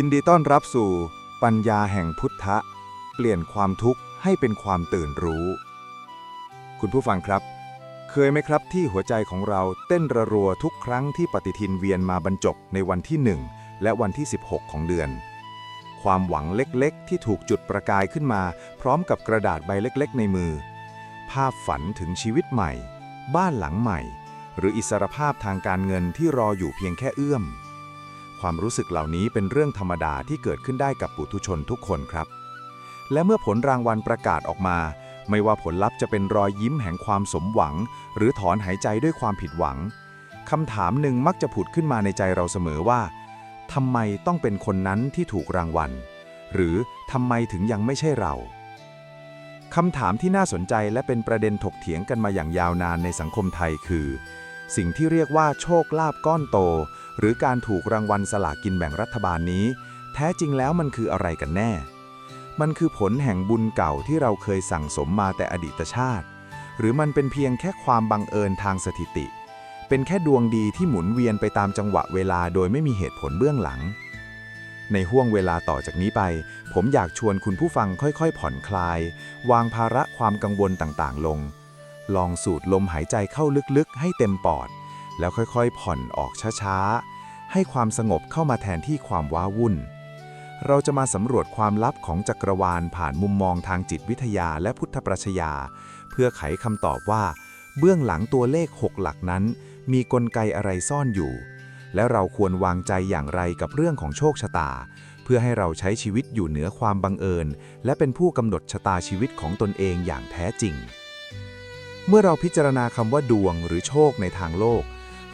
ยินดีต้อนรับสู่ ปัญญาแห่งพุทธะ เปลี่ยนความทุกข์ให้เป็นความตื่นรู้ คุณผู้ฟังครับ เคยไหมครับที่หัวใจของเราเต้นระรัวทุกครั้งที่ปฏิทินเวียนมาบรรจบในวันที่ 1 และวันที่ 16 ของเดือน ความหวังเล็กๆ ที่ถูกจุดประกายขึ้นมา พร้อมกับกระดาษใบเล็กๆ ในมือ ภาพฝันถึงชีวิตใหม่ บ้านหลังใหม่ หรืออิสรภาพทางการเงินที่รออยู่เพียงแค่เอื้อม ความรู้สึกเหล่านี้เป็นเรื่องธรรมดาที่เกิดขึ้นได้กับปุถุชนทุกคนครับ และเมื่อผลรางวัลประกาศออกมา ไม่ว่าผลลัพธ์จะเป็นรอยยิ้มแห่งความสมหวัง หรือถอนหายใจด้วยความผิดหวังคำถามหนึ่งมักจะผุดขึ้นมาในใจเราเสมอว่าทำไมต้องเป็นคนนั้นที่ถูกรางวัล หรือทำไมถึงยังไม่ใช่เราคำถามที่น่าสนใจและเป็นประเด็นถกเถียงกันมาอย่างยาวนานในสังคมไทยคือ สิ่งที่เรียกว่าโชคลาภก้อนโต หรือการถูกรางวัลสลากกินแบ่งรัฐบาลนี้ แท้จริงแล้วมันคืออะไรกันแน่ มันคือผลแห่งบุญเก่าที่เราเคยสั่งสมมาแต่อดีตชาติ หรือมันเป็นเพียงแค่ความบังเอิญทางสถิติ เป็นแค่ดวงดีที่หมุนเวียนไปตามจังหวะเวลาโดยไม่มีเหตุผลเบื้องหลัง ในห่วงเวลาต่อจากนี้ไป ผมอยากชวนคุณผู้ฟังค่อยๆ ผ่อนคลาย วางภาระความกังวลต่างๆ ลง ลองสูดลมหายใจเข้าลึกๆ ให้เต็มปอด แล้วค่อยๆ ผ่อนออกช้าๆ ให้ความสงบเข้ามาแทนที่ความว้าวุ่น เราจะมาสำรวจความลับของจักรวาลผ่านมุมมองทางจิตวิทยาและพุทธปรัชญา เพื่อไขคำตอบว่า เบื้องหลังตัวเลข 6 หลักนั้น มีกลไกอะไรซ่อนอยู่ และเราควรวางใจอย่างไรกับเรื่องของโชคชะตา เพื่อให้เราใช้ชีวิตอยู่เหนือความบังเอิญ และเป็นผู้กำหนดชะตาชีวิตของตนเองอย่างแท้จริง เมื่อเราพิจารณาคำว่าดวงหรือโชคในทางโลก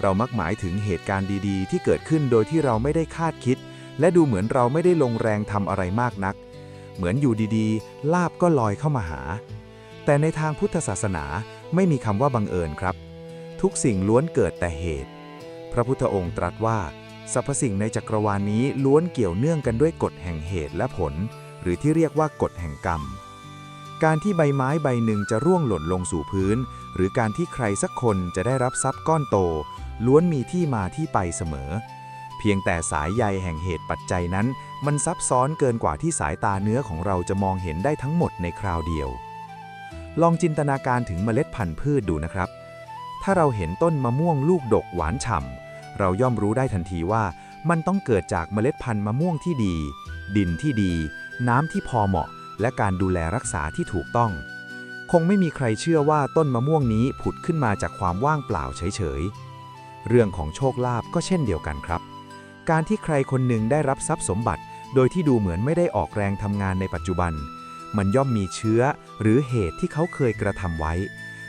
เรามักหมายถึงเหตุการณ์ดีๆ ที่เกิดขึ้นโดยที่เราไม่ได้คาดคิด และดูเหมือนเราไม่ได้ลงแรงทำอะไรมากนัก เหมือนอยู่ดีๆ ลาบก็ลอยเข้ามาหา แต่ในทางพุทธศาสนาไม่มีคำว่าบังเอิญครับ ทุกสิ่งล้วนเกิดแต่เหตุ พระพุทธองค์ตรัสว่าสรรพสิ่งในจักรวาลนี้ล้วนเกี่ยวเนื่องกันด้วยกฎแห่งเหตุและผล หรือที่เรียกว่ากฎแห่งกรรม การที่ใบไม้ใบหนึ่งจะร่วงหล่นลงสู่พื้น หรือการที่ใครสักคนจะได้รับทรัพย์ก้อนโต ล้วนมีที่มาที่ไปเสมอ เพียงแต่สายใยแห่งเหตุปัจจัยนั้น มันซับซ้อนเกินกว่าที่สายตาเนื้อของเราจะมองเห็นได้ทั้งหมดในคราวเดียว ลองจินตนาการถึงเมล็ดพันธุ์พืชดูนะครับ ถ้าเราเห็นต้นมะม่วงลูกดกหวานฉ่ำเราย่อมรู้ได้ทันทีว่า มันต้องเกิดจากเมล็ดพันธุ์มะม่วงที่ดี ดินที่ดี น้ำที่พอเหมาะ และการดูแลรักษาที่ถูกต้อง คงไม่มีใครเชื่อว่าต้นมะม่วงนี้ผุดขึ้นมาจากความว่างเปล่าเฉยๆ เรื่องของโชคลาภก็เช่นเดียวกันครับ การที่ใครคนหนึ่งได้รับทรัพย์สมบัติ โดยที่ดูเหมือนไม่ได้ออกแรงทำงานในปัจจุบัน มันย่อมมีเชื้อหรือเหตุที่เขาเคยกระทำไว้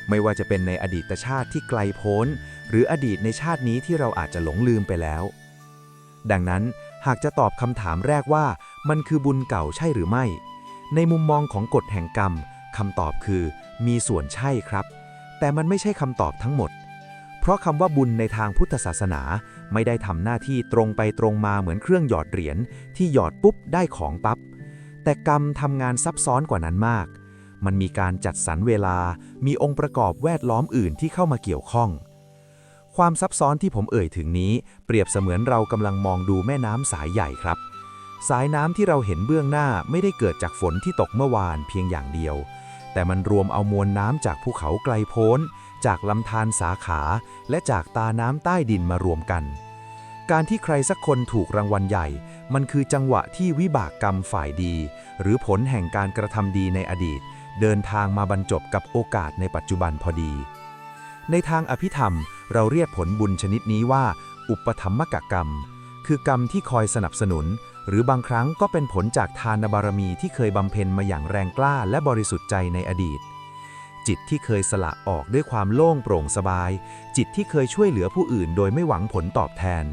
ไม่ว่าจะเป็นในอดีตชาติที่ไกลโพ้น หรืออดีตในชาตินี้ที่เราอาจจะหลงลืมไปแล้ว ดังนั้นหากจะตอบคำถามแรกว่ามันคือบุญเก่าใช่หรือไม่ ในมุมมองของกฎแห่งกรรมคำตอบคือ มีส่วนใช่ครับ แต่มันไม่ใช่คำตอบทั้งหมด เพราะคำว่าบุญในทางพุทธศาสนา ไม่ได้ทำหน้าที่ตรงไปตรงมาเหมือนเครื่องหยอดเหรียญที่หยอดปุ๊บได้ของปั๊บแต่กรรมทำงานซับซ้อนกว่านั้นมาก มันมีการจัดสรรเวลา มีองค์ประกอบแวดล้อมอื่นที่เข้ามาเกี่ยวข้อง ความซับซ้อนที่ผมเอ่ยถึงนี้ เปรียบเสมือนเรากำลังมองดูแม่น้ำสายใหญ่ครับ สายน้ำที่เราเห็นเบื้องหน้าไม่ได้เกิดจากฝนที่ตกเมื่อวานเพียงอย่างเดียว แต่มันรวมเอามวลน้ำจากภูเขาไกลโพ้น จากลำธารสาขา และจากตาน้ำใต้ดินมารวมกัน การที่ใครสักคนถูกรางวัลใหญ่ มันคือจังหวะที่วิบากกรรมฝ่ายดี หรือผลแห่งการกระทำดีในอดีต เดินทางมาบรรจบกับโอกาสในปัจจุบันพอดี ในทางอภิธรรม เราเรียกผลบุญชนิดนี้ว่า อุปธรรมกกรรม คือกรรมที่คอยสนับสนุน หรือบางครั้งก็เป็นผลจากทานบารมีที่เคยบำเพ็ญมาอย่างแรงกล้าและบริสุทธิ์ใจในอดีต จิตที่เคยสละออกด้วยความโล่งโปร่งสบาย จิตที่เคยช่วยเหลือผู้อื่นโดยไม่หวังผลตอบแทน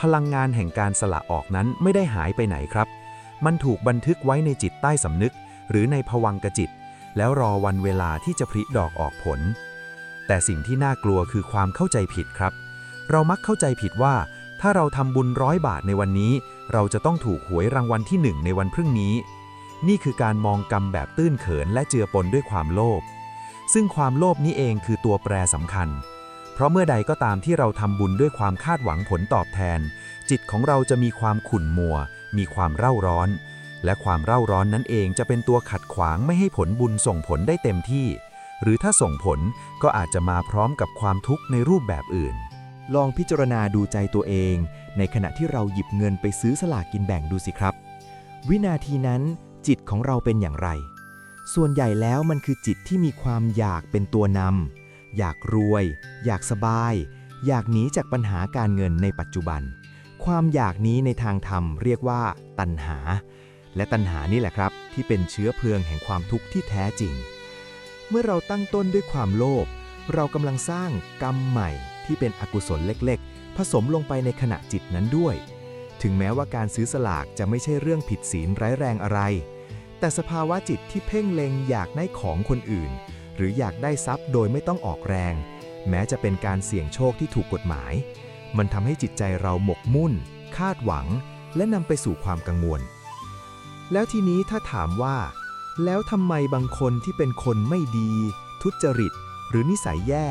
พลังงานแห่งการสละออกนั้นไม่ได้หายไปไหนครับ มันถูกบันทึกไว้ในจิตใต้สำนึก หรือในภวังกจิต แล้วรอวันเวลาที่จะผลิดอกออกผล แต่สิ่งที่น่ากลัวคือความเข้าใจผิดครับ เรามักเข้าใจผิดว่า ถ้าเราทำบุญร้อยบาทในวันนี้ เราจะต้องถูกหวยรางวัลที่หนึ่งในวันพรุ่งนี้ นี่คือการมองกรรมแบบตื้นเขินและเจือปนด้วยความโลภ ซึ่งความโลภนี้เองคือตัวแปรสำคัญ เพราะเมื่อใดก็ตามที่เราทำบุญด้วยความคาดหวังผลตอบแทน จิตของเราจะมีความขุ่นมัว มีความเร่าร้อน และความเร่าร้อนนั้นเองจะเป็นตัวขัดขวางไม่ให้ผลบุญส่งผลได้เต็มที่ หรือถ้าส่งผลก็อาจจะมาพร้อมกับความทุกข์ในรูปแบบอื่น ลองพิจารณาดูใจตัวเอง ในขณะที่เราหยิบเงินไปซื้อสลากกินแบ่งดูสิครับ วินาทีนั้นจิตของเราเป็นอย่างไร ส่วนใหญ่แล้วมันคือจิตที่มีความอยากเป็นตัวนำอยากรวย อยากสบาย อยากหนีจากปัญหาการเงินในปัจจุบัน ความอยากนี้ในทางธรรมเรียกว่า ตัณหา และตัณหานี่แหละครับ ที่เป็นเชื้อเพลิงแห่งความทุกข์ที่แท้จริง เมื่อเราตั้งต้นด้วยความโลภเรากำลังสร้างกรรมใหม่ ที่เป็นอกุศลเล็กๆ ผสมลงไปในขณะจิตนั้นด้วย ถึงแม้ว่าการซื้อสลากจะไม่ใช่เรื่องผิดศีลร้ายแรงอะไร แต่สภาวะจิตที่เพ่งเล็งอยากได้ของคนอื่น หรืออยากได้ทรัพย์โดยไม่ต้องออกแรง แม้จะเป็นการเสี่ยงโชคที่ถูกกฎหมาย มันทำให้จิตใจเราหมกมุ่น คาดหวัง และนำไปสู่ความกังวล แล้วทีนี้ถ้าถามว่า แล้วทำไมบางคนที่เป็นคนไม่ดี ทุจริต หรือนิสัยแย่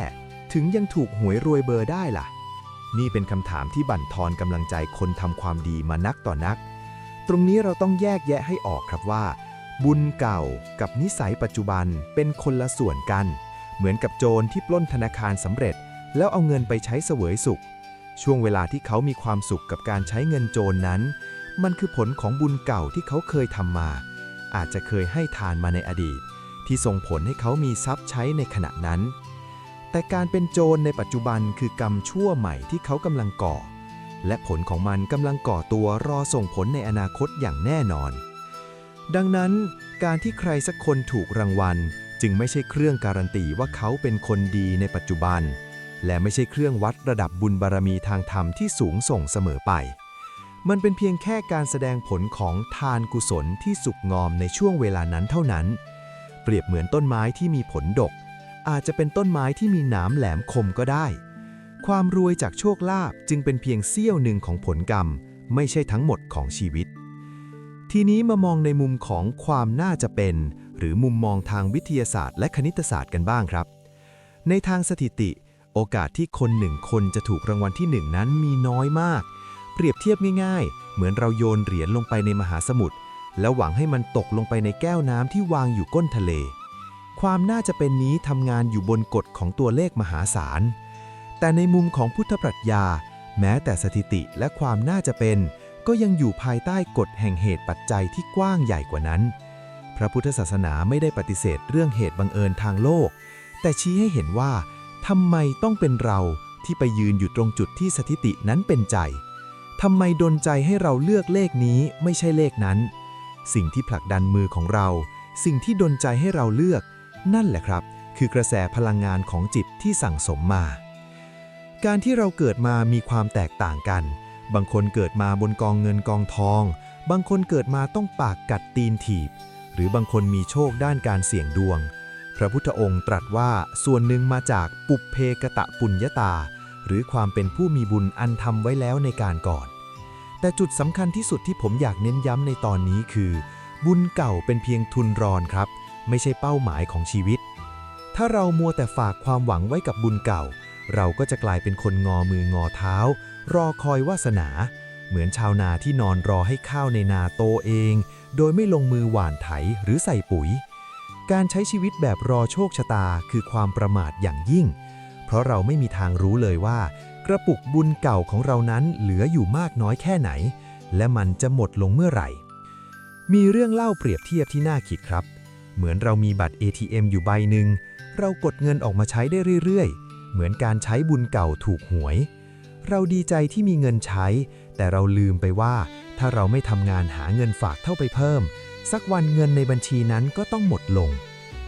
ถึงยังถูกหวยรวยเบอร์ได้ล่ะ นี่เป็นคำถามที่บั่นทอนกำลังใจคนทำความดีมานักต่อนัก ตรงนี้เราต้องแยกแยะให้ออกครับว่า บุญเก่ากับนิสัยปัจจุบันเป็นคนละส่วนกัน เหมือนกับโจรที่ปล้นธนาคารสำเร็จ แล้วเอาเงินไปใช้เสวยสุข ช่วงเวลาที่เขามีความสุขกับการใช้เงินโจรนั้น มันคือผลของบุญเก่าที่เขาเคยทำมา อาจจะเคยให้ทานมาในอดีต ที่ส่งผลให้เขามีทรัพย์ใช้ในขณะนั้น แต่การเป็นโจรในปัจจุบันคือกรรมชั่วใหม่ที่เขากำลังก่อ และผลของมันกำลังก่อตัวรอส่งผลในอนาคตอย่างแน่นอน ดังนั้น การที่ใครสักคนถูกรางวัล จึงไม่ใช่เครื่องการันตีว่าเขาเป็นคนดีในปัจจุบัน และไม่ใช่เครื่องวัดระดับบุญบารมีทางธรรมที่สูงส่งเสมอไป มันเป็นเพียงแค่การแสดงผลของทานกุศลที่สุกงอมในช่วงเวลานั้นเท่านั้น เปรียบเหมือนต้นไม้ที่มีผลดก อาจจะเป็นต้นไม้ที่มีหนามแหลมคมก็ได้ ความรวยจากโชคลาภจึงเป็นเพียงเสี้ยวหนึ่งของผลกรรม ไม่ใช่ทั้งหมดของชีวิต ทีนี้มามองในมุมของความน่าจะเป็น หรือมุมมองทางวิทยาศาสตร์ และคณิตศาสตร์กันบ้างครับ ในทางสถิติ โอกาสที่คนหนึ่งคนจะถูกรางวัลที่หนึ่งนั้นมีน้อยมาก เปรียบเทียบง่ายๆ เหมือนเราโยนเหรียญลงไปในมหาสมุทรแล้วหวังให้มันตกลงไปในแก้วน้ำที่วางอยู่ก้นทะเล ความน่าจะเป็นนี้ทำงานอยู่บนกฎของตัวเลขมหาศาล แต่ในมุมของพุทธปรัชญา แม้แต่สถิติและความน่าจะเป็น ก็ยังอยู่ภายใต้กฎแห่งเหตุปัจจัยที่กว้างใหญ่กว่านั้น พระพุทธศาสนาไม่ได้ปฏิเสธเรื่องเหตุบังเอิญทางโลก แต่ชี้ให้เห็นว่าทำไมต้องเป็นเราที่ไปยืนอยู่ตรงจุดที่สถิตินั้นเป็นใจทำไมดนใจให้เราเลือกเลขนี้ไม่ใช่เลขนั้น สิ่งที่ผลักดันมือของเรา สิ่งที่ดนใจให้เราเลือก นั่นแหละครับ คือกระแสพลังงานของจิตที่สั่งสมมา การที่เราเกิดมามีความแตกต่างกัน บางคนเกิดมาบนกองเงินกองทอง บางคนเกิดมาต้องปากกัดตีนถีบ หรือบางคนมีโชคด้านการเสี่ยงดวง พระพุทธองค์ตรัสว่าส่วนหนึ่งมาจากปุเพกตะปุญญาตา หรือความเป็นผู้มีบุญอันทำไว้แล้วในการก่อน แต่จุดสำคัญที่สุดที่ผมอยากเน้นย้ำในตอนนี้คือ บุญเก่าเป็นเพียงทุนรอนครับ ไม่ใช่เป้าหมายของชีวิต ถ้าเรามัวแต่ฝากความหวังไว้กับบุญเก่า เราก็จะกลายเป็นคนงอมืองอเท้า รอคอยวาสนา เหมือนชาวนาที่นอนรอให้ข้าวในนาโตเอง โดยไม่ลงมือหว่านไถหรือใส่ปุ๋ย การใช้ชีวิตแบบรอโชคชะตาคือความประมาทอย่างยิ่ง เพราะเราไม่มีทางรู้เลยว่า กระปุกบุญเก่าของเรานั้นเหลืออยู่มากน้อยแค่ไหน และมันจะหมดลงเมื่อไหร่ มีเรื่องเล่าเปรียบเทียบที่น่าคิดครับ เหมือนเรามีบัตร ATM อยู่ใบหนึ่ง เรากดเงินออกมาใช้ได้เรื่อยๆ เหมือนการใช้บุญเก่าถูกหวย เราดีใจที่มีเงินใช้ แต่เราลืมไปว่า ถ้าเราไม่ทำงานหาเงินฝากเท่าไปเพิ่ม สักวันเงินในบัญชีนั้นก็ต้องหมดลง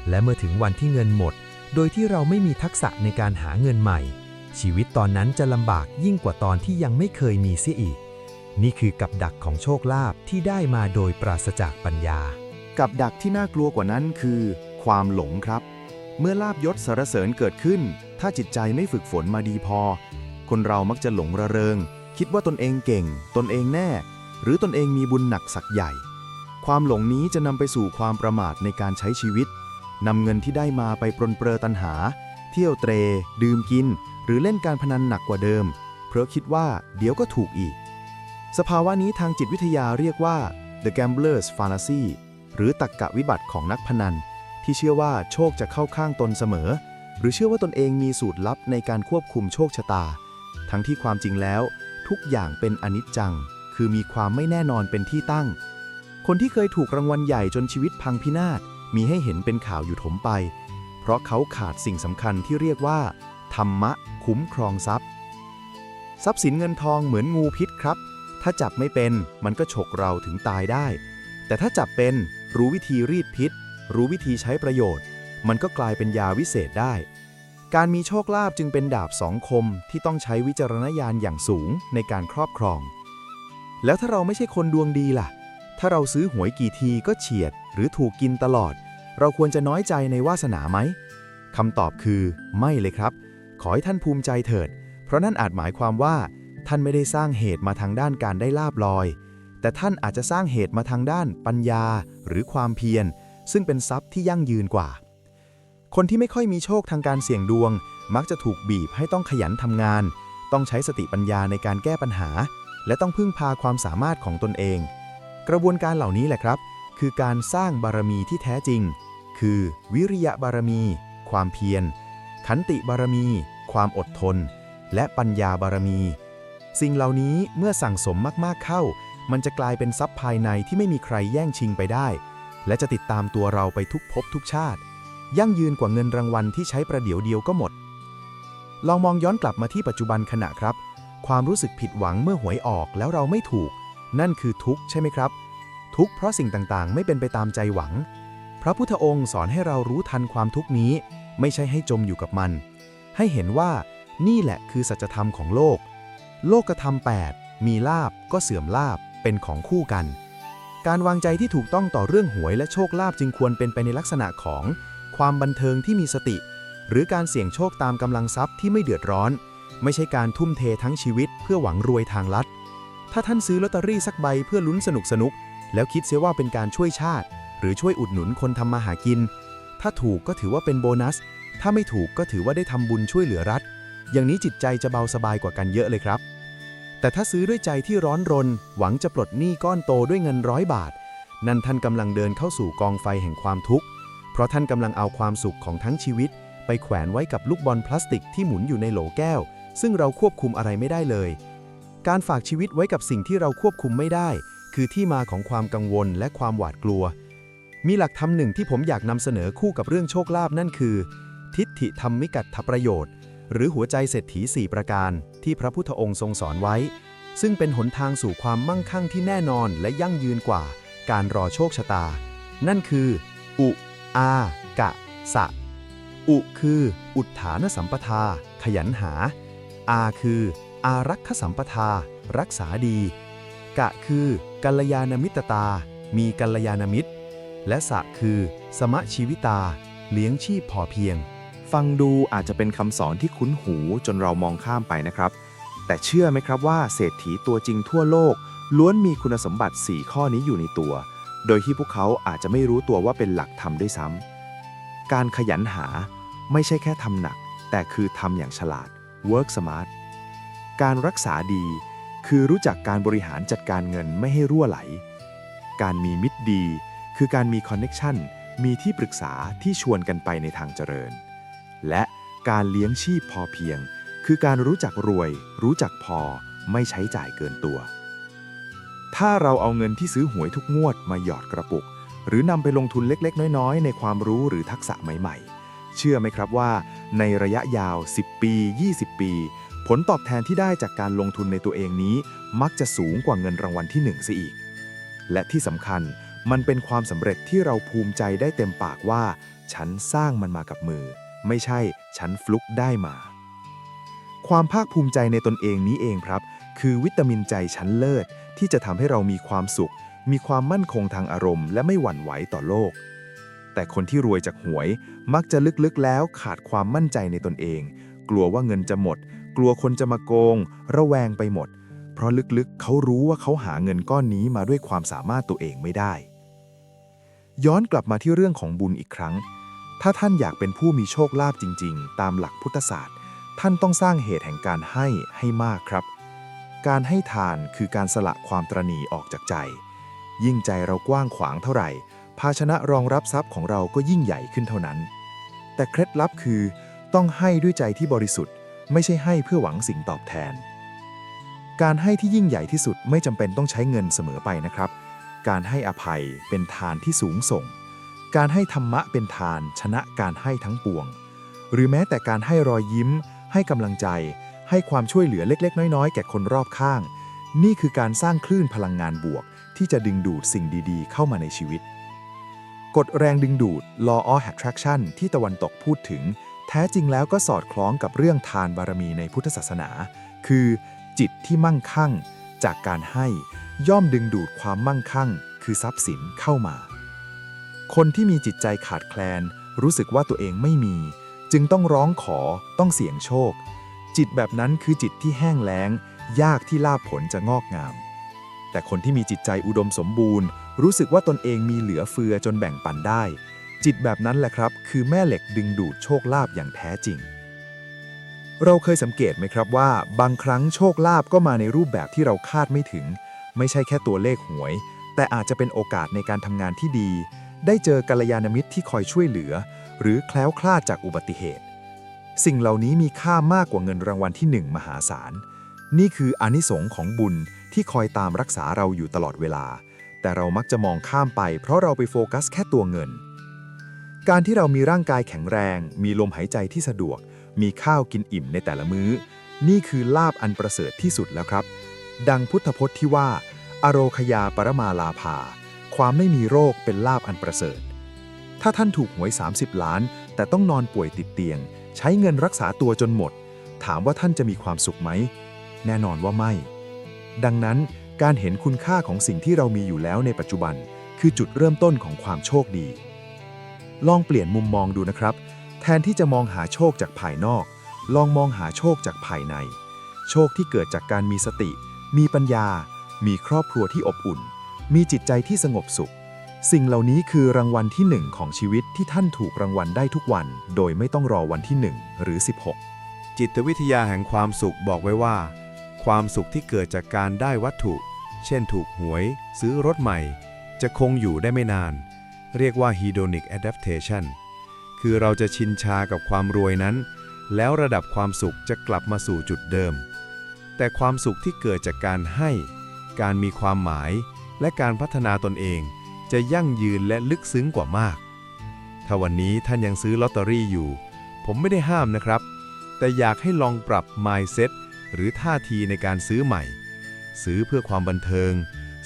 และเมื่อถึงวันที่เงินหมด โดยที่เราไม่มีทักษะในการหาเงินใหม่ ชีวิตตอนนั้นจะลำบากยิ่งกว่าตอนที่ยังไม่เคยมีเสียอีก นี่คือกับดักของโชคลาภที่ได้มาโดยปราศจากปัญญา กับดักที่น่ากลัวกว่านั้นคือ ความหลงครับ เมื่อลาบยศสารเสริญเกิดขึ้น ถ้าจิตใจไม่ฝึกฝนมาดีพอ คนเรามักจะหลงระเริง คิดว่าตนเองเก่ง ตนเองแน่ หรือตนเองมีบุญหนักสักใหญ่ ความหลงนี้จะนำไปสู่ความประมาทในการใช้ชีวิตนำเงินที่ได้มาไปปรนเปรอตันหา เที่ยวเตร ดื่มกิน หรือเล่นการพนันหนักกว่าเดิม เพราะคิดว่าเดี๋ยวก็ถูกอีก สภาวะนี้ทางจิตวิทยาเรียกว่า the gambler's fallacy หรือตักกะวิบัติของนักพนัน ที่เชื่อว่าโชคจะเข้าข้างตนเสมอ หรือเชื่อว่าตนเองมีสูตรลับในการควบคุมโชคชะตา ทั้งที่ความจริงแล้ว ทุกอย่างเป็นอนิจจัง คือมีความไม่แน่นอนเป็นที่ตั้ง คนที่เคยถูกรางวัลใหญ่จนชีวิตพังพินาศมีให้เห็นเป็นข่าวอยู่ถมไป เพราะเขาขาดสิ่งสำคัญที่เรียกว่า ธรรมะคุ้มครองทรัพย์ ทรัพย์สินเงินทองเหมือนงูพิษครับ ถ้าจับไม่เป็นมันก็ฉกเราถึงตายได้ แต่ถ้าจับเป็น รู้วิธีรีดพิษ รู้วิธีใช้ประโยชน์ มันก็กลายเป็นยาวิเศษได้ การมีโชคลาภจึงเป็นดาบสองคมที่ต้องใช้วิจารณญาณอย่างสูงในการครอบครอง แล้วถ้าเราไม่ใช่คนดวงดีล่ะ ถ้าเราซื้อหวยกี่ทีก็เฉียด หรือถูกกินตลอด เราควรจะน้อยใจในวาสนาไหมคำตอบคือ ไม่เลยครับ ขอให้ท่านภูมิใจเถิด เพราะนั่นอาจหมายความว่า ท่านไม่ได้สร้างเหตุมาทางด้านการได้ลาบลอย แต่ท่านอาจจะสร้างเหตุมาทางด้านปัญญาหรือความเพียร ซึ่งเป็นทรัพย์ที่ยั่งยืนกว่า คนที่ไม่ค่อยมีโชคทางการเสี่ยงดวง มักจะถูกบีบให้ต้องขยันทำงาน ต้องใช้สติปัญญาในการแก้ปัญหา และต้องพึ่งพาความสามารถของตนเอง กระบวนการเหล่านี้แหละครับ คือการสร้างบารมีที่แท้จริง คือ วิริยะบารมี ความเพียร ขันติบารมี ความอดทน และปัญญาบารมี สิ่งเหล่านี้เมื่อสั่งสมมากๆเข้า มันจะกลายเป็นทรัพย์ภายในที่ไม่มีใครแย่งชิงไปได้ และจะติดตามตัวเราไปทุกภพทุกชาติ ยั่งยืนกว่าเงินรางวัลที่ใช้ประเดี๋ยวเดียวก็หมด ลองมองย้อนกลับมาที่ปัจจุบันขณะครับ ความรู้สึกผิดหวังเมื่อหวยออกแล้วเราไม่ถูก นั่นคือทุกข์ใช่ไหมครับ ทุกข์เพราะสิ่งต่างๆ ไม่เป็นไปตามใจหวัง พระพุทธองค์สอนให้เรารู้ทันความทุกข์นี้ ไม่ใช่ให้จมอยู่กับมัน ให้เห็นว่านี่แหละคือสัจธรรมของโลก โลกธรรมแปดมีลาบก็เสื่อมลาบ เป็นของคู่กัน การวางใจที่ถูกต้องต่อเรื่องหวยและโชคลาภจึงควรเป็นไปในลักษณะของ ความบันเทิงที่มีสติ หรือการเสี่ยงโชคตามกำลังทรัพย์ที่ไม่เดือดร้อน ไม่ใช่การทุ่มเททั้งชีวิต เพื่อหวังรวยทางลัด ถ้าท่านซื้อลอตเตอรี่สักใบเพื่อลุ้นสนุกสนุกแล้วคิดเสียว่าเป็นการช่วยชาติ หรือช่วยอุดหนุนคนทำมาหากิน ถ้าถูกก็ถือว่าเป็นโบนัส ถ้าไม่ถูกก็ถือว่าได้ทำบุญช่วยเหลือรัฐ อย่างนี้จิตใจจะเบาสบายกว่ากันเยอะเลยครับ แต่ถ้าซื้อด้วยใจที่ร้อนรน หวังจะปลดหนี้ก้อนโตด้วยเงินร้อยบาท นั่นท่านกำลังเดินเข้าสู่กองไฟแห่งความทุกข์ เพราะท่านกำลังเอาความสุขของทั้งชีวิต ไปแขวนไว้กับลูกบอลพลาสติกที่หมุนอยู่ในโหลแก้ว ซึ่งเราควบคุมอะไรไม่ได้เลย การฝากชีวิตไว้กับสิ่งที่เราควบคุมไม่ได้ คือที่มาของความกังวลและความหวาดกลัว มีหลักธรรมหนึ่งที่ผมอยากนำเสนอคู่กับเรื่องโชคลาภนั่นคือ ทิฏฐิธรรมิกัตถประโยชน์ หรือหัวใจเศรษฐี4ประการ ที่พระพุทธองค์ทรงสอนไว้ ซึ่งเป็นหนทางสู่ความมั่งคั่งที่แน่นอนและยั่งยืนกว่า การรอโชคชะตา นั่นคือ อุ อา กะ สะ อุคือ อุทธานสัมปทา ขยันหา อาคือ อารักขสัมปทา รักษาดี กะคือ กัลยาณมิตรตา มีกัลยาณมิตร และสะคือ สมะชีวิตา เลี้ยงชีพพอเพียง ฟังดูอาจจะเป็นคำสอนที่คุ้นหูจนเรามองข้ามไปนะครับ แต่เชื่อไหมครับว่าเศรษฐีตัวจริงทั่วโลก ล้วนมีคุณสมบัติ 4 ข้อนี้อยู่ในตัว โดยที่พวกเขาอาจจะไม่รู้ตัวว่าเป็นหลักธรรมด้วยซ้ำการขยันหาไม่ใช่แค่ทำหนัก แต่คือทำอย่างฉลาด work smart การรักษาดี คือรู้จักการบริหารจัดการเงินไม่ให้รั่วไหล การมีมิตรดี คือการมีคอนเน็ชันมีที่ปรึกษาที่ชวนกันไปในทางเจริญ และการเลี้ยงชีพพอเพียง คือการรู้จักรวย รู้จักพอ ไม่ใช้จ่ายเกินตัว ถ้าเราเอาเงินที่ซื้อหวยทุกงวดมาหยอดกระปุก หรือนำไปลงทุนเล็กๆ น้อยๆ ในความรู้หรือทักษะใหม่ ๆ เชื่อไหมครับว่า ในระยะยาว 10 ปี 20 ปี ผลตอบแทนที่ได้จากการลงทุนในตัวเองนี้ มักจะสูงกว่าเงินรางวัลที่1ซะอีก และที่สำคัญมันเป็นความสำเร็จที่เราภูมิใจได้เต็มปากว่า ฉันสร้างมันมากับมือ ไม่ใช่ฉันฟลุกได้มา ความภาคภูมิใจในตนเองนี้เองครับ คือวิตามินใจชั้นเลิศ ที่จะทำให้เรามีความสุข มีความมั่นคงทางอารมณ์ และไม่หวั่นไหวต่อโลก แต่คนที่รวยจากหวยมักจะลึกๆแล้วขาดความมั่นใจในตนเอง กลัวว่าเงินจะหมด กลัวคนจะมาโกง ระแวงไปหมด เพราะลึกๆ เขารู้ว่าเขาหาเงินก้อนนี้มาด้วยความสามารถตัวเองไม่ได้ ย้อนกลับมาที่เรื่องของบุญอีกครั้ง ถ้าท่านอยากเป็นผู้มีโชคลาภจริง ๆ ตามหลักพุทธศาสตร์ ท่านต้องสร้างเหตุแห่งการให้ให้มากครับ การให้ทานคือการสละความตรณีออกจากใจ ยิ่งใจเรากว้างขวางเท่าไหร่ ภาชนะรองรับทรัพย์ของเราก็ยิ่งใหญ่ขึ้นเท่านั้น แต่เคล็ดลับคือ ต้องให้ด้วยใจที่บริสุทธิ์ ไม่ใช่ให้เพื่อหวังสิ่งตอบแทน การให้ที่ยิ่งใหญ่ที่สุดไม่จำเป็นต้องใช้เงินเสมอไปนะครับ การให้อภัยเป็นทานที่สูงส่ง การให้ธรรมะเป็นทานชนะการให้ทั้งปวง หรือแม้แต่การให้รอยยิ้ม ให้กำลังใจ ให้ความช่วยเหลือเล็ก ๆ น้อย ๆ แก่คนรอบข้าง นี่คือการสร้างคลื่นพลังงานบวก ที่จะดึงดูดสิ่งดีๆ เข้ามาในชีวิต กฎแรงดึงดูด law of attraction ที่ตะวันตกพูดถึง แท้จริงแล้วก็สอดคล้องกับเรื่องทานบารมีในพุทธศาสนา คือ จิตที่มั่งคั่ง จากการให้ ย่อมดึงดูดความมั่งคั่ง คือทรัพย์สินเข้ามา คนที่มีจิตใจขาดแคลน รู้สึกว่าตัวเองไม่มี จึงต้องร้องขอต้องเสี่ยงโชค จิตแบบนั้นคือจิตที่แห้งแล้ง ยากที่ลาภผลจะงอกงาม แต่คนที่มีจิตใจอุดมสมบูรณ์ รู้สึกว่าตนเองมีเหลือเฟือจนแบ่งปันได้ จิตแบบนั้นแหละครับ คือแม่เหล็กดึงดูดโชคลาภอย่างแท้จริง เราเคยสังเกตไหมครับว่า บางครั้งโชคลาภก็มาในรูปแบบที่เราคาดไม่ถึง ไม่ใช่แค่ตัวเลขหวย แต่อาจจะเป็นโอกาสในการทำงานที่ดี ได้เจอกัลยาณมิตรที่คอยช่วยเหลือ หรือแคล้วคลาดจากอุบัติเหตุ สิ่งเหล่านี้มีค่ามากกว่าเงินรางวัลที่หนึ่งมหาศาล นี่คืออนิสงส์ของบุญที่คอยตามรักษาเราอยู่ตลอดเวลา แต่เรามักจะมองข้ามไป เพราะเราไปโฟกัสแค่ตัวเงิน การที่เรามีร่างกายแข็งแรง มีลมหายใจที่สะดวก มีข้าวกินอิ่มในแต่ละมื้อ นี่คือลาบอันประเสริฐที่สุดแล้วครับ ดังพุทธพจน์ที่ว่า อโรคยาปรมาลาภา ความไม่มีโรคเป็นลาบอันประเสริฐ ถ้าท่านถูกหวย 30 ล้าน แต่ต้องนอนป่วยติดเตียง ใช้เงินรักษาตัวจนหมด ถามว่าท่านจะมีความสุขไหม แน่นอนว่าไม่ ดังนั้นการเห็นคุณค่าของสิ่งที่เรามีอยู่แล้วในปัจจุบัน คือจุดเริ่มต้นของความโชคดี ลองเปลี่ยนมุมมองดูนะครับ แทนที่จะมองหาโชคจากภายนอก ลองมองหาโชคจากภายใน โชคที่เกิดจากการมีสติ มีปัญญา มีครอบครัวที่อบอุ่น มีจิตใจที่สงบสุข สิ่งเหล่านี้คือรางวัลที่หนึ่งของชีวิตที่ท่านถูกรางวัลได้ทุกวัน โดยไม่ต้องรอวันที่หนึ่งหรือ 16 จิตวิทยาแห่งความสุขบอกไว้ว่า ความสุขที่เกิดจากการได้วัตถุ เช่นถูกหวย ซื้อรถใหม่ จะคงอยู่ได้ไม่นาน เรียกว่า hedonic adaptation คือเราจะชินชากับความรวยนั้น แล้วระดับความสุขจะกลับมาสู่จุดเดิม แต่ความสุขที่เกิดจากการให้ การมีความหมาย และการพัฒนาตนเอง จะยั่งยืนและลึกซึ้งกว่ามาก ถ้าวันนี้ท่านยังซื้อลอตเตอรี่อยู่ ผมไม่ได้ห้ามนะครับ แต่อยากให้ลองปรับ mindset หรือท่าทีในการซื้อใหม่ ซื้อเพื่อความบันเทิง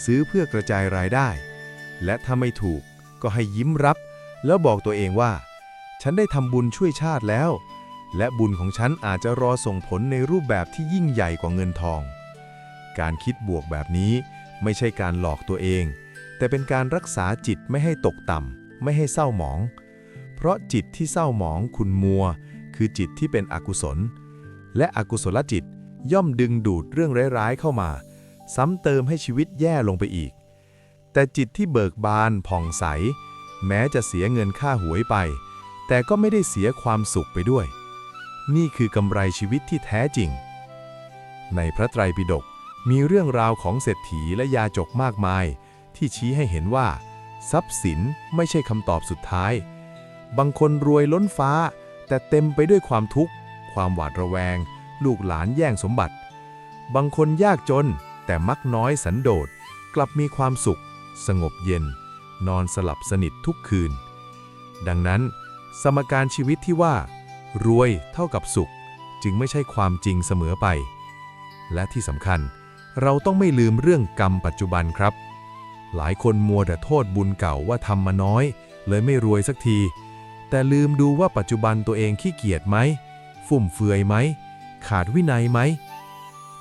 ซื้อเพื่อกระจายรายได้ และถ้าไม่ถูกก็ให้ยิ้มรับ แล้วบอกตัวเองว่า ฉันได้ทำบุญช่วยชาติแล้ว และบุญของฉันอาจจะรอส่งผลในรูปแบบที่ยิ่งใหญ่กว่าเงินทอง การคิดบวกแบบนี้ ไม่ใช่การหลอกตัวเอง แต่เป็นการรักษาจิตไม่ให้ตกต่ำ ไม่ให้เศร้าหมอง เพราะจิตที่เศร้าหมองขุนมัว คือจิตที่เป็นอกุศล และอกุศลจิตย่อมดึงดูดเรื่องร้ายๆเข้ามา ซ้ำเติมให้ชีวิตแย่ลงไปอีก แต่จิตที่เบิกบานผ่องใส แม้จะเสียเงินค่าหวยไป แต่ก็ไม่ได้เสียความสุขไปด้วย นี่คือกำไรชีวิตที่แท้จริง ในพระไตรปิฎก มีเรื่องราวของเศรษฐีและยาจกมากมาย ที่ชี้ให้เห็นว่า ทรัพย์สินไม่ใช่คำตอบสุดท้าย บางคนรวยล้นฟ้า แต่เต็มไปด้วยความทุกข์ ความหวาดระแวง ลูกหลานแย่งสมบัติ บางคนยากจน แต่มักน้อยสันโดษ กลับมีความสุข สงบเย็น นอนสลับสนิททุกคืน ดังนั้น สมการชีวิตที่ว่า รวยเท่ากับสุข จึงไม่ใช่ความจริงเสมอไป และที่สำคัญ เราต้องไม่ลืมเรื่องกรรมปัจจุบันครับ หลายคนมัวแต่โทษบุญเก่าว่าทำมาน้อย เลยไม่รวยสักที แต่ลืมดูว่าปัจจุบันตัวเองขี้เกียจไหม ฟุ่มเฟือยไหม ขาดวินัยไหม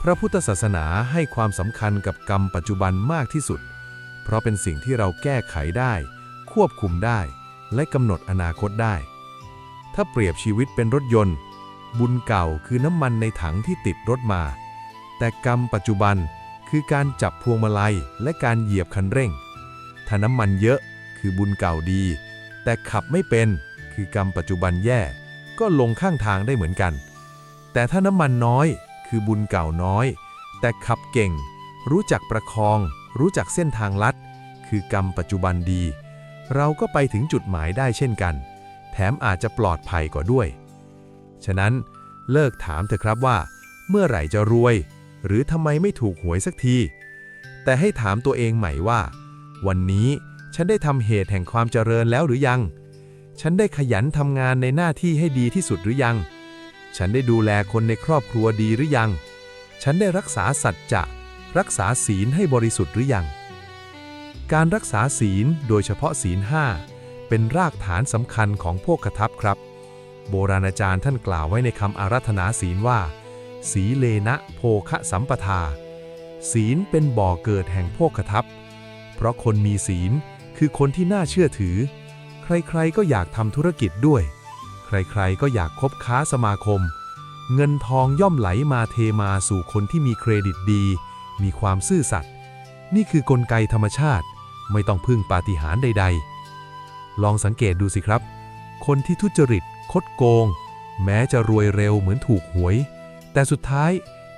พระพุทธศาสนาให้ความสำคัญกับกรรมปัจจุบันมากที่สุด เพราะเป็นสิ่งที่เราแก้ไขได้ ควบคุมได้ และกำหนดอนาคตได้ ถ้าเปรียบชีวิตเป็นรถยนต์ บุญเก่าคือน้ำมันในถังที่ติดรถมา แต่กรรมปัจจุบันคือการจับพวงมาลัยและการเหยียบคันเร่ง ถ้าน้ำมันเยอะคือบุญเก่าดี แต่ขับไม่เป็นคือกรรมปัจจุบันแย่ ก็ลงข้างทางได้เหมือนกัน แต่ถ้าน้ำมันน้อยคือบุญเก่าน้อย แต่ขับเก่ง รู้จักประคอง รู้จักเส้นทางลัด คือกรรมปัจจุบันดี เราก็ไปถึงจุดหมายได้เช่นกัน แถมอาจจะปลอดภัยกว่าด้วย ฉะนั้นเลิกถามเถอะครับว่า เมื่อไหร่จะรวย หรือทำไมไม่ถูกหวยสักที แต่ให้ถามตัวเองใหม่ว่า วันนี้ฉันได้ทำเหตุแห่งความเจริญแล้วหรือยัง ฉันได้ขยันทำงานในหน้าที่ให้ดีที่สุดหรือยัง ฉันได้ดูแลคนในครอบครัวดีหรือยัง ฉันได้รักษาสัจจะ รักษาศีลให้บริสุทธิ์หรือยัง การรักษาศีลโดยเฉพาะศีลห้าเป็นรากฐานสำคัญของพวกกทัพครับ โบราณอาจารย์ท่านกล่าวไว้ในคำอารัธนาศีลว่า สีเลนะโภคะสัมปทา ศีลเป็นบ่อเกิดแห่งโภคทัพเพราะคนมีศีลคือคนที่น่าเชื่อถือ ใครๆก็อยากทำธุรกิจด้วย ใครๆก็อยากคบค้าสมาคม เงินทองย่อมไหลมาเทมาสู่คนที่มีเครดิตดี มีความซื่อสัตย์นี่คือกลไกธรรมชาติ ไม่ต้องพึ่งปาฏิหาริย์ใด ๆ ลองสังเกตดูสิครับ คนที่ทุจริตคดโกง แม้จะรวยเร็วเหมือนถูกหวย แต่สุดท้าย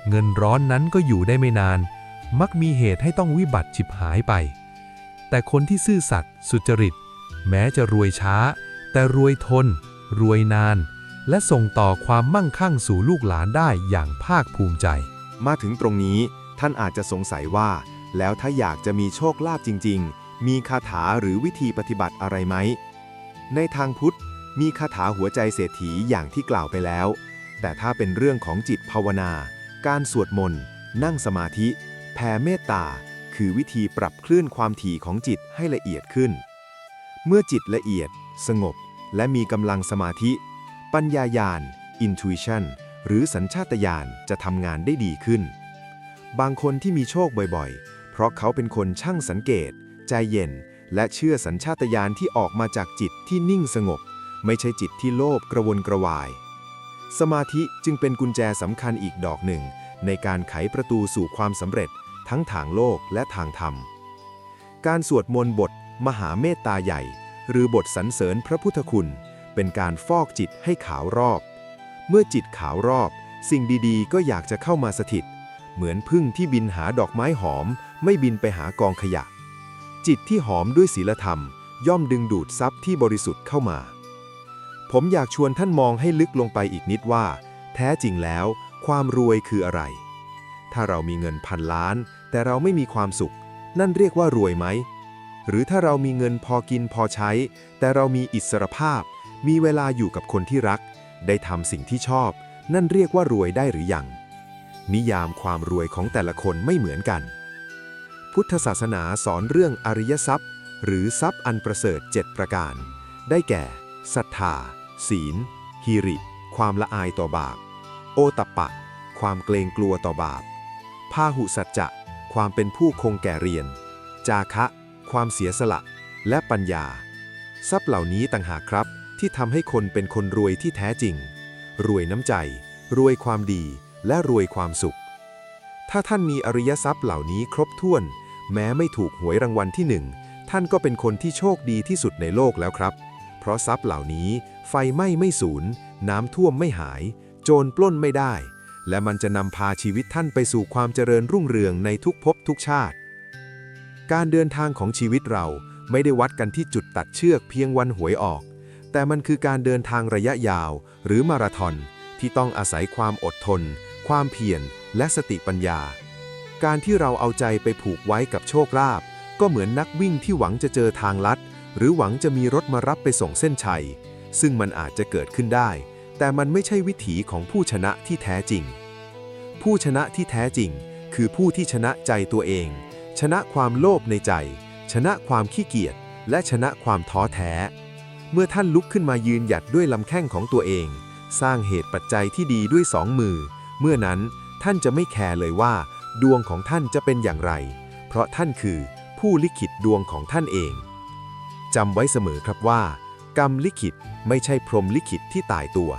เงินร้อนนั้นก็อยู่ได้ไม่นาน มักมีเหตุให้ต้องวิบัติฉิบหายไป แต่คนที่ซื่อสัตย์สุจริต แม้จะรวยช้า แต่รวยทน รวยนาน และส่งต่อความมั่งคั่งสู่ลูกหลานได้อย่างภาคภูมิใจ มาถึงตรงนี้ท่านอาจจะสงสัยว่า แล้วถ้าอยากจะมีโชคลาภจริง ๆ มีคาถาหรือวิธีปฏิบัติอะไรไหม ในทางพุทธ มีคาถาหัวใจเศรษฐีอย่างที่กล่าวไปแล้ว แต่ถ้าเป็นเรื่องของจิตภาวนา การสวดมนต์ นั่งสมาธิ แผ่เมตตา คือวิธีปรับคลื่นความถี่ของจิตให้ละเอียดขึ้น เมื่อจิตละเอียด สงบ และมีกำลังสมาธิ ปัญญายาณ intuition หรือสัญชาตญาณจะทำงานได้ดีขึ้น บางคนที่มีโชคบ่อยๆ เพราะเขาเป็นคนช่างสังเกต ใจเย็น และเชื่อสัญชาตญาณที่ออกมาจากจิตที่นิ่งสงบ ไม่ใช่จิตที่โลภกระวนกระวาย สมาธิจึงเป็นกุญแจสำคัญอีกดอกหนึ่ง ในการไขประตูสู่ความสำเร็จ ทั้งทางโลกและทางธรรม การสวดมนต์บท มหาเมตตาใหญ่ หรือบทสรรเสริญพระพุทธคุณ เป็นการฟอกจิตให้ขาวรอบ เมื่อจิตขาวรอบ สิ่งดีๆ ก็อยากจะเข้ามาสถิต เหมือนพึ่งที่บินหาดอกไม้หอม ไม่บินไปหากองขยะ จิตที่หอมด้วยศีลธรรม ย่อมดึงดูดทรัพย์ที่บริสุทธิ์เข้ามา ผมอยากชวนท่านมองให้ลึกลงไปอีกนิดว่า แท้จริงแล้ว ความรวยคืออะไร ถ้าเรามีเงินพันล้าน แต่เราไม่มีความสุข นั่นเรียกว่ารวยไหม หรือถ้าเรามีเงินพอกินพอใช้ แต่เรามีอิสรภาพ มีเวลาอยู่กับคนที่รัก ได้ทำสิ่งที่ชอบ นั่นเรียกว่ารวยได้หรือยัง นิยามความรวยของแต่ละคนไม่เหมือนกัน พุทธศาสนาสอนเรื่องอริยทรัพย์ หรือทรัพย์อันประเสริฐ 7 ประการ ได้แก่ศรัทธา ศีลฮิริ ความละอายต่อบาป โอตปปะ ความเกรงกลัวต่อบาปพาหุสัจจะ ความเป็นผู้คงแก่เรียน จาคะ ความเสียสละ และปัญญา ทรัพย์เหล่านี้ต่างหากครับ ที่ทำให้คนเป็นคนรวยที่แท้จริง รวยน้ำใจ รวยความดี และรวยความสุข ถ้าท่านมีอริยทรัพย์เหล่านี้ครบถ้วน แม้ไม่ถูกหวยรางวัลที่หนึ่งท่านก็เป็นคนที่โชคดีที่สุดในโลกแล้วครับ เพราะทรัพย์เหล่านี้ไฟไหม้ไม่สูญ น้ำท่วมไม่หาย โจรปล้นไม่ได้ และมันจะนำพาชีวิตท่านไปสู่ความเจริญรุ่งเรืองในทุกภพทุกชาติ การเดินทางของชีวิตเราไม่ได้วัดกันที่จุดตัดเชือกเพียงวันหวยออก แต่มันคือการเดินทางระยะยาว หรือมาราธอนที่ต้องอาศัยความอดทน ความเพียรและสติปัญญา การที่เราเอาใจไปผูกไว้กับโชคลาภก็เหมือนนักวิ่งที่หวังจะเจอทางลัด หรือหวังจะมีรถมารับไปส่งเส้นชัย ซึ่งมันอาจจะเกิดขึ้นได้ แต่มันไม่ใช่วิถีของผู้ชนะที่แท้จริง ผู้ชนะที่แท้จริง คือผู้ที่ชนะใจตัวเอง ชนะความโลภในใจ ชนะความขี้เกียจและชนะความท้อแท้ เมื่อท่านลุกขึ้นมายืนหยัดด้วยลำแข้งของตัวเอง สร้างเหตุปัจจัยที่ดีด้วยสองมือ เมื่อนั้นท่านจะไม่แคร์เลยว่า ดวงของท่านจะเป็นอย่างไร เพราะท่านคือผู้ลิขิตดวงของท่านเอง จำไว้เสมอครับว่า กรรมลิขิตไม่ใช่พรหมลิขิตที่ตายตัว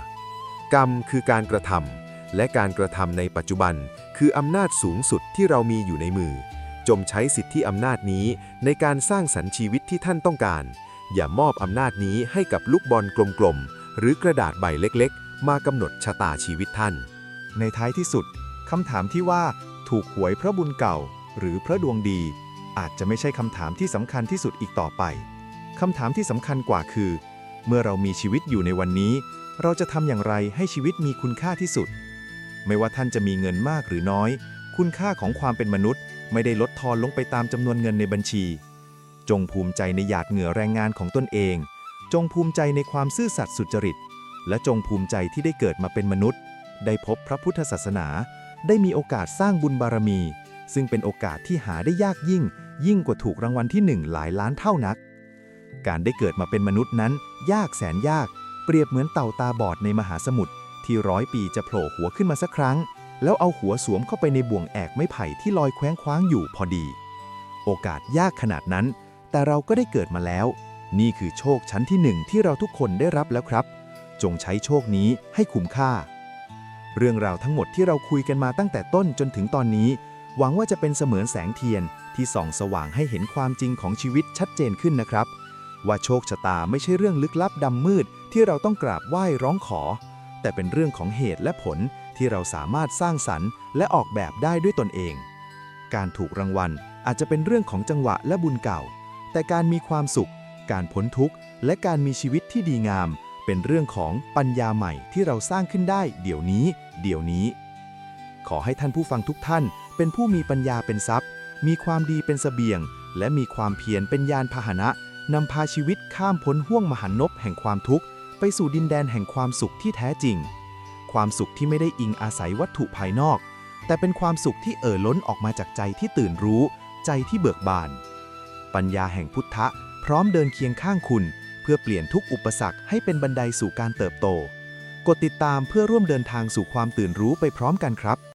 กรรมคือการกระทำและการกระทำในปัจจุบัน คืออำนาจสูงสุดที่เรามีอยู่ในมือจมใช้สิทธิอำนาจนี้ในการสร้างสรรค์ชีวิตที่ท่านต้องการ อย่ามอบอำนาจนี้ให้กับลูกบอลกลมๆ หรือกระดาษใบเล็กๆ มากำหนดชะตาชีวิตท่าน ในท้ายที่สุดคำถามที่ว่า ถูกหวยเพราะบุญเก่า หรือเพราะดวงดี อาจจะไม่ใช่คำถามที่สำคัญที่สุดอีกต่อไป คำถามที่สำคัญกว่าคือ เมื่อเรามีชีวิตอยู่ในวันนี้ เราจะทำอย่างไรให้ชีวิตมีคุณค่าที่สุด ไม่ว่าท่านจะมีเงินมากหรือน้อย คุณค่าของความเป็นมนุษย์ ไม่ได้ลดทอนลงไปตามจำนวนเงินในบัญชี จงภูมิใจในหยาดเหงื่อแรงงานของตนเอง จงภูมิใจในความซื่อสัตย์สุจริต และจงภูมิใจที่ได้เกิดมาเป็นมนุษย์ ได้พบพระพุทธศาสนา ได้มีโอกาสสร้างบุญบารมี ซึ่งเป็นโอกาสที่หาได้ยากยิ่ง ยิ่งกว่าถูกรางวัลที่หนึ่งหลายล้านเท่านัก การได้เกิดมาเป็นมนุษย์นั้น ยากแสนยาก เปรียบเหมือนเต่าตาบอดในมหาสมุทรที่ร้อยปีจะโผล่หัวขึ้นมาสักครั้ง แล้วเอาหัวสวมเข้าไปในบ่วงแอกไม้ไผ่ที่ลอยแคว้งคว้างอยู่พอดี โอกาสยากขนาดนั้น แต่เราก็ได้เกิดมาแล้ว นี่คือโชคชั้นที่หนึ่งที่เราทุกคนได้รับแล้วครับ จงใช้โชคนี้ให้คุ้มค่า เรื่องราวทั้งหมดที่เราคุยกันมาตั้งแต่ต้นจนถึงตอนนี้ หวังว่าจะเป็นเสมือนแสงเทียนที่ส่องสว่างให้เห็นความจริงของชีวิตชัดเจนขึ้นนะครับ ว่าโชคชะตาไม่ใช่เรื่องลึกลับดำมืดที่เราต้องกราบไหว้ร้องขอ แต่เป็นเรื่องของเหตุและผลที่เราสามารถสร้างสรรค์ และออกแบบได้ด้วยตนเอง การถูกรางวัลอาจจะเป็นเรื่องของจังหวะและบุญเก่า แต่การมีความสุข การพ้นทุกข์ และการมีชีวิตที่ดีงาม เป็นเรื่องของปัญญาใหม่ที่เราสร้างขึ้นได้ เดี๋ยวนี้ เดี๋ยวนี้ ขอให้ท่านผู้ฟังทุกท่าน เป็นผู้มีปัญญาเป็นทรัพย์ มีความดีเป็นเสบียง และมีความเพียรเป็นยานพาหนะ นำพาชีวิตข้ามพ้นห่วงมหันนบแห่งความทุกข์ ไปสู่ดินแดนแห่งความสุขที่แท้จริง ความสุขที่ไม่ได้อิงอาศัยวัตถุภายนอก แต่เป็นความสุขที่เอ่อล้นออกมาจากใจที่ตื่นรู้ ใจที่เบิกบาน ปัญญาแห่งพุทธะ พร้อมเดินเคียงข้างคุณ เพื่อเปลี่ยนทุกอุปสรรคให้เป็นบันไดสู่การเติบโต กดติดตามเพื่อร่วมเดินทางสู่ความตื่นรู้ไปพร้อมกันครับ